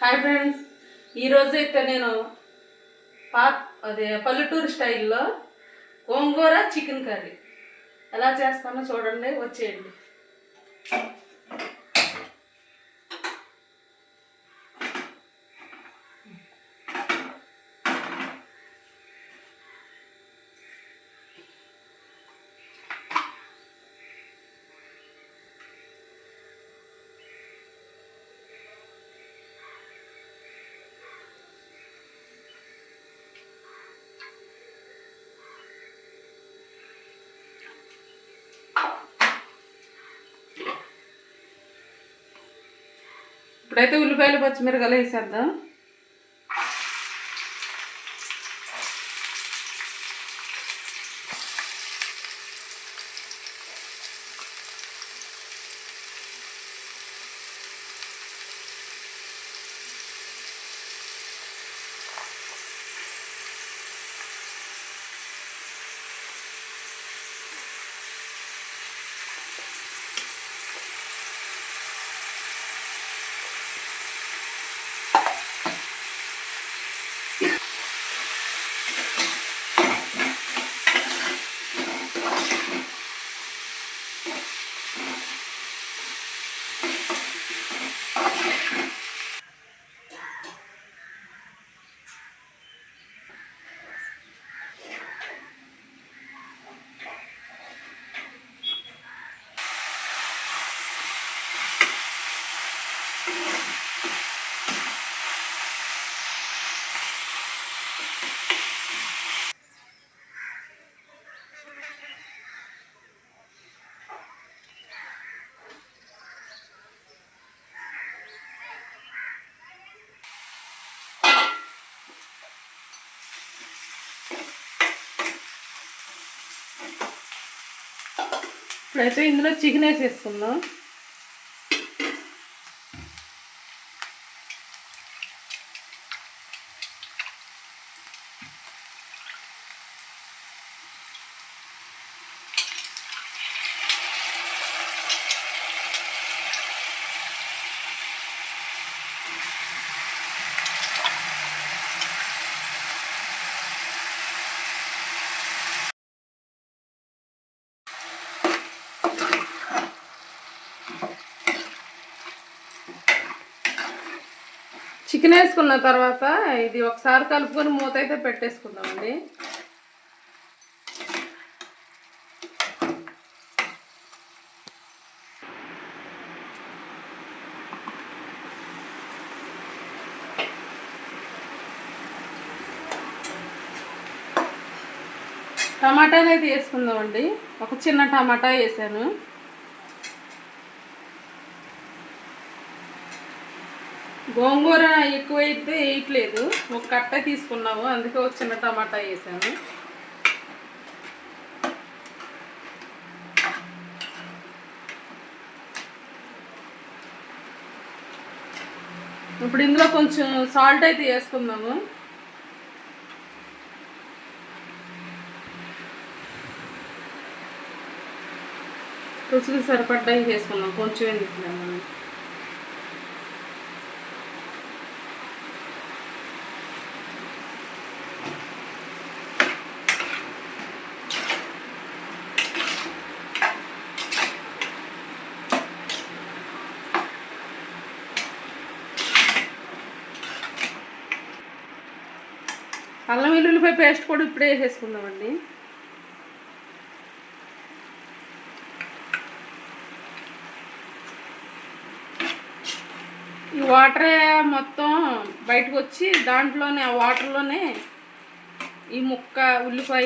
Hi friends ఈరోజు అయితే నేను పా అదే పల్లెటూరు స్టైల్లో గోంగూర చికెన్ కర్రీ. ఎలా చేస్తానో చూడండి వచ్చేయండి. ఇప్పుడైతే ఉల్లిపాయలు పచ్చిమిరకాయలు వేసేద్దాం. ఇప్పుడైతే ఇందులో చికెన్ వేసేసుకుందాం. చికెన్ వేసుకున్న తర్వాత ఇది ఒకసారి కలుపుకొని మూత అయితే పెట్టేసుకుందామండి. టమాటాలు అయితే వేసుకుందామండి. ఒక చిన్న టమాటా వేసాను. గోంగూర ఎక్కువైతే వేయట్లేదు ఒక కట్ట తీసుకున్నాము. అందుకే ఒక చిన్న టమాటా వేసాము ఇప్పుడు ఇందులో కొంచెం సాల్ట్ అయితే వేసుకుందాము. రుచికి సరిపడ్డాయి వేసుకుందాం. కొంచెం ఎందుకు అల్లం వెల్లుల్లిపాయ పేస్ట్ కూడా ఇప్పుడే వేసేసుకుందామండి. ఈ వాటరే మొత్తం బయటకు వచ్చి దాంట్లోనే ఆ వాటర్లోనే ఈ ముక్క ఉల్లిపాయ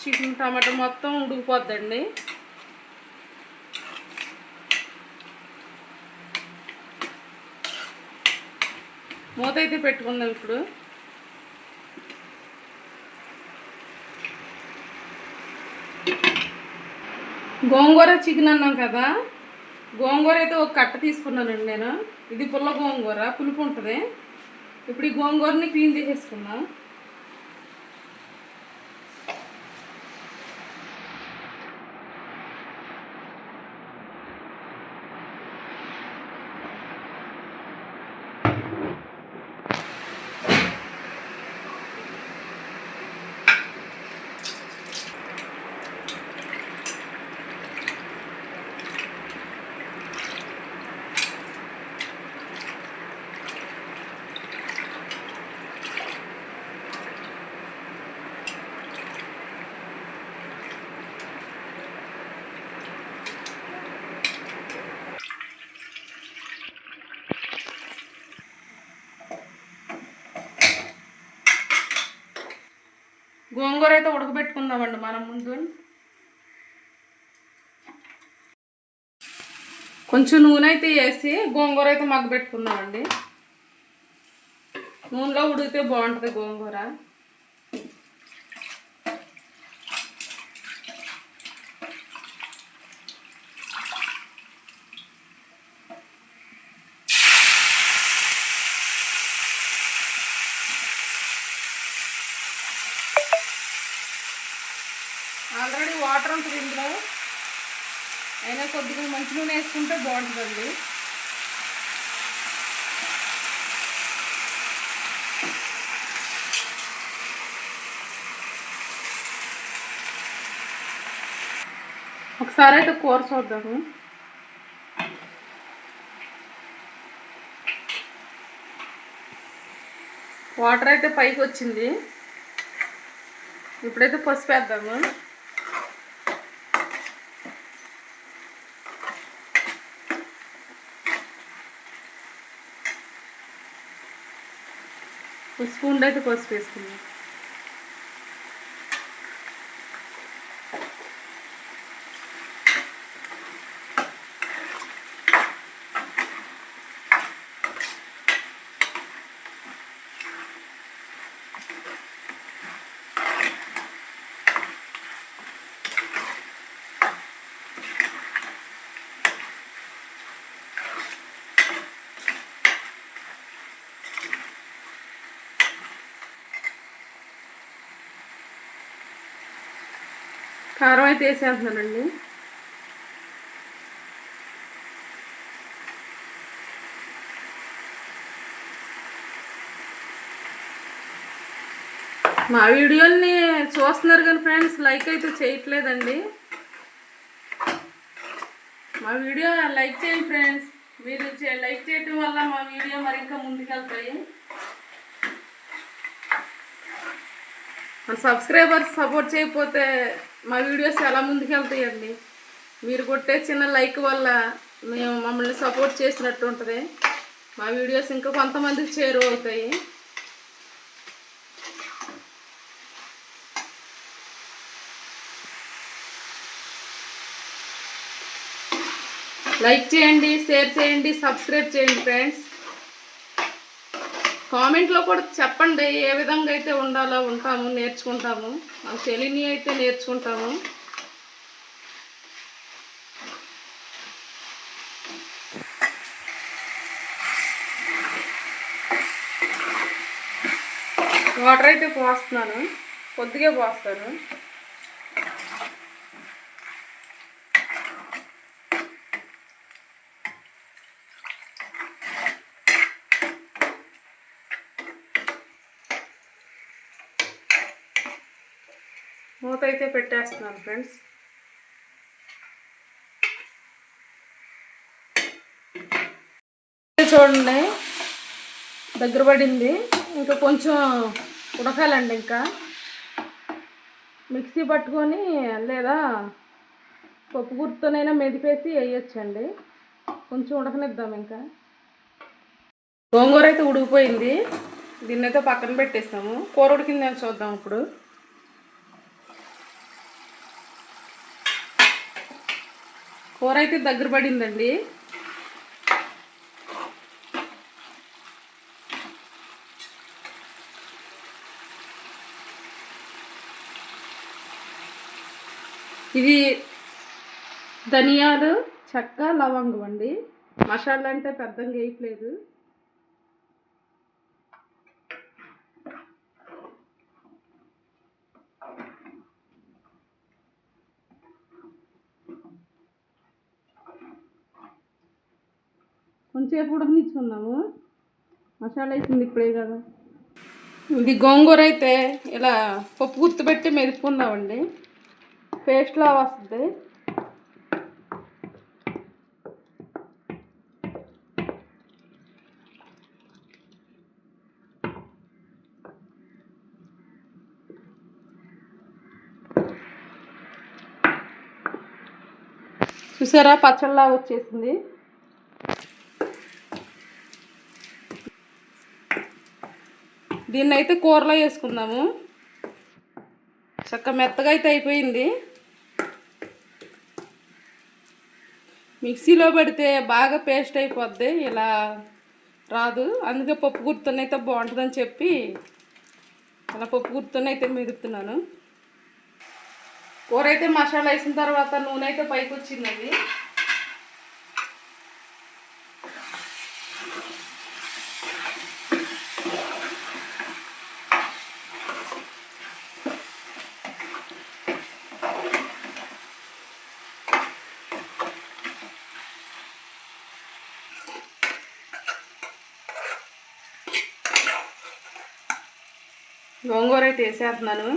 చికెన్ టమాటా మొత్తం ఉడికిపోద్దండి. మూత అయితే పెట్టుకుందాం ఇప్పుడు. గోంగూర చికెన్ అన్నాం కదా. గోంగూర అయితే ఒక కట్ట తీసుకున్నానండి నేను. ఇది పుల్ల గోంగూర పులుపు ఉంటుంది. ఇప్పుడు ఈ గోంగూరని క్లీన్ చేసేసుకున్నాను గోంగూర అయితే ఉడకబెట్టుకుందామండి మనం ముందు. కొంచెం నూనె అయితే వేసి గోంగూర అయితే మగ్గబెట్టుకుందామండి. నూనెలో ఉడికితే బాగుంటుంది గోంగూర. వాటర్ ఉంటుంది ఇందులో అయినా కొద్దిగా మంచి నూనె వేసుకుంటే బాగుంటుందండి. ఒకసారి అయితే కూర చూద్దాము. వాటర్ అయితే పైకి వచ్చింది. ఇప్పుడైతే పసుపు వేద్దాము. ఒక స్పూన్ అయితే పసుపు వేసుకుందాం. కారం అయితే వేసేస్తున్నానండి. మా వీడియోని చూస్తున్నారు కానీ ఫ్రెండ్స్ లైక్ అయితే చేయట్లేదండి. మా వీడియో లైక్ చేయండి ఫ్రెండ్స్. మీరు లైక్ చేయటం వల్ల మా వీడియో మరి ఇంకా ముందుకెళ్తాయి. మన సబ్స్క్రైబర్స్ సపోర్ట్ చేయకపోతే మా వీడియోస్ ఎలా ముందుకెళ్తాయండి? మీరు కొట్టే చిన్న లైక్ వల్ల మేము మమ్మల్ని సపోర్ట్ చేసినట్టు ఉంటుంది. మా వీడియోస్ ఇంకా కొంతమందికి చేరువ అవుతాయి. లైక్ చేయండి షేర్ చేయండి సబ్స్క్రైబ్ చేయండి ఫ్రెండ్స్. కామెంట్లో కూడా చెప్పండి ఏ విధంగా అయితే ఉండాలో ఉంటాము నేర్చుకుంటాము. మాకు తెలియని అయితే నేర్చుకుంటాము. వాటర్ అయితే పోస్తున్నాను. కొద్దిగా పోస్తాను. మూత అయితే పెట్టేస్తున్నాను ఫ్రెండ్స్. చూడండి దగ్గర పడింది. ఇంకా కొంచెం ఉడకాలండి ఇంకా. మిక్సీ పట్టుకొని లేదా పప్పు గుర్తునైనా మెదిపేసి వేయొచ్చండి. కొంచెం ఉడకనిద్దాం ఇంకా. గోంగూర అయితే ఉడికిపోయింది. దీన్ని అయితే పక్కన పెట్టేస్తాము. కూర ఉడికిందని చూద్దాం ఇప్పుడు. కూర అయితే దగ్గర పడిందండి. ఇది ధనియాలు చెక్క లవంగం అండి. మసాలా అంటే పెద్దగా వేయట్లేదు కొంచెంసేపు ఉడకనిచ్చుకుందాము మసాలా వేసింది ఇప్పుడే కదా. ఇది గోంగూర అయితే ఇలా పప్పు గుర్తుపెట్టి మెదుపుకుందామండి పేస్ట్లా వస్తుంది. చూసారా? పచ్చళ్ళ వచ్చేసింది. దీన్ని అయితే కూరలో వేసుకుందాము. చక్క మెత్తగా అయితే అయిపోయింది. మిక్సీలో పెడితే బాగా పేస్ట్ అయిపోద్ది ఇలా రాదు. అందుకే పప్పు గుర్తునైతే బాగుంటుందని చెప్పి అలా పప్పు గుర్తునైతే మిగుతున్నాను కూర అయితే మసాలా వేసిన తర్వాత నూనె అయితే పైకి వచ్చిందండి గోంగూర అయితే వేసేస్తున్నాను.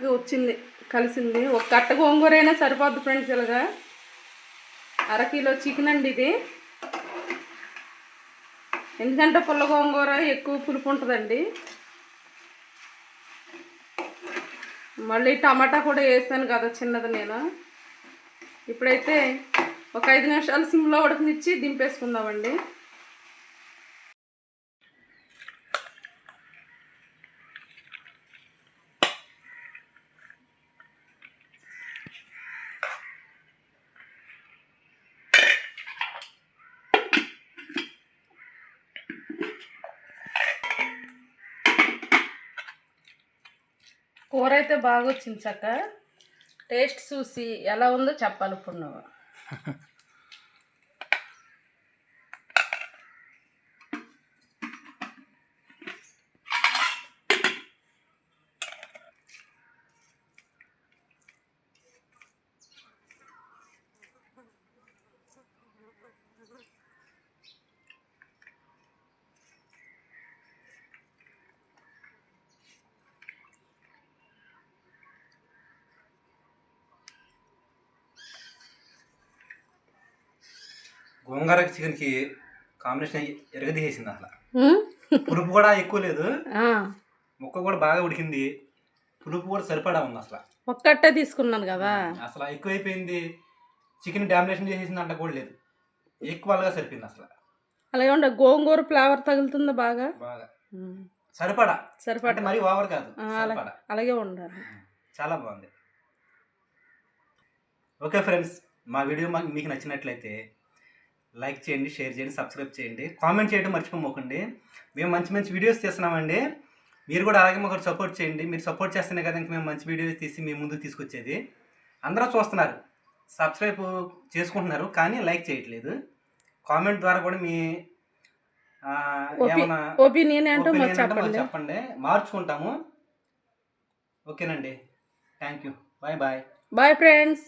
చక్కగా వచ్చింది కలిసింది. ఒక కట్ట గోంగూర అయినా సరిపోద్ది ఫ్రెండ్స్ ఇలాగా. అరకిలో చికెన్ అండి ఇది. ఎందుకంటే పుల్ల గోంగూర ఎక్కువ పులుపు ఉంటుందండి. మళ్ళీ టమాటా కూడా వేసాను కదా చిన్నది నేను. ఇప్పుడైతే ఒక ఐదు నిమిషాలు సిమ్లో ఉడకనిచ్చి దింపేసుకుందామండి. కూర అయితే బాగా వచ్చింది చక్క. టేస్ట్ చూసి ఎలా ఉందో చెప్పాలి ఇప్పుడు నువ్వు. గోంగూర చికెన్కి కాంబినేషన్ ఎరగదీసేసింది అసలు? పులుపు కూడా ఎక్కువ లేదు. ముక్క కూడా బాగా ఉడికింది. పులుపు కూడా సరిపడా ఉంది అసలు. ఒక్కటే తీసుకున్నాను కదా. అసలు ఎక్కువైపోయింది. చికెన్ డామినేషన్ చేసేసింది అంట కూడా లేదు. ఈక్వల్గా సరిపోయింది అసలు. అలాగే ఉండే గోంగూర ఫ్లేవర్ తగులుతుందా బాగా? బాగా. సరిపడా. సరిపడా. మరీ ఓవర్ కాదు. సరిపడా. అలాగే ఉండాలి. చాలా బాగుంది. ఓకే ఫ్రెండ్స్ మా వీడియో మాకు మీకు నచ్చినట్లయితే లైక్ చేయండి షేర్ చేయండి సబ్స్క్రైబ్ చేయండి. కామెంట్ చేయడం మర్చిపోమోకండి. మేము మంచి మంచి వీడియోస్ తీస్తున్నామండి. మీరు కూడా అలాగే మాకు సపోర్ట్ చేయండి. మీరు సపోర్ట్ చేస్తేనే కదా ఇంక మేము మంచి వీడియోస్ తీసి మీ ముందుకు తీసుకొచ్చేది. అందరూ చూస్తున్నారు. సబ్స్క్రైబ్ చేసుకుంటున్నారు కానీ లైక్ చేయట్లేదు. కామెంట్ ద్వారా కూడా మీ ఏమైనా ఒపీనియన్ ఏంటో చెప్పండి. మార్చుకుంటాము. ఓకేనండి. Thank you. Bye bye. Bye friends.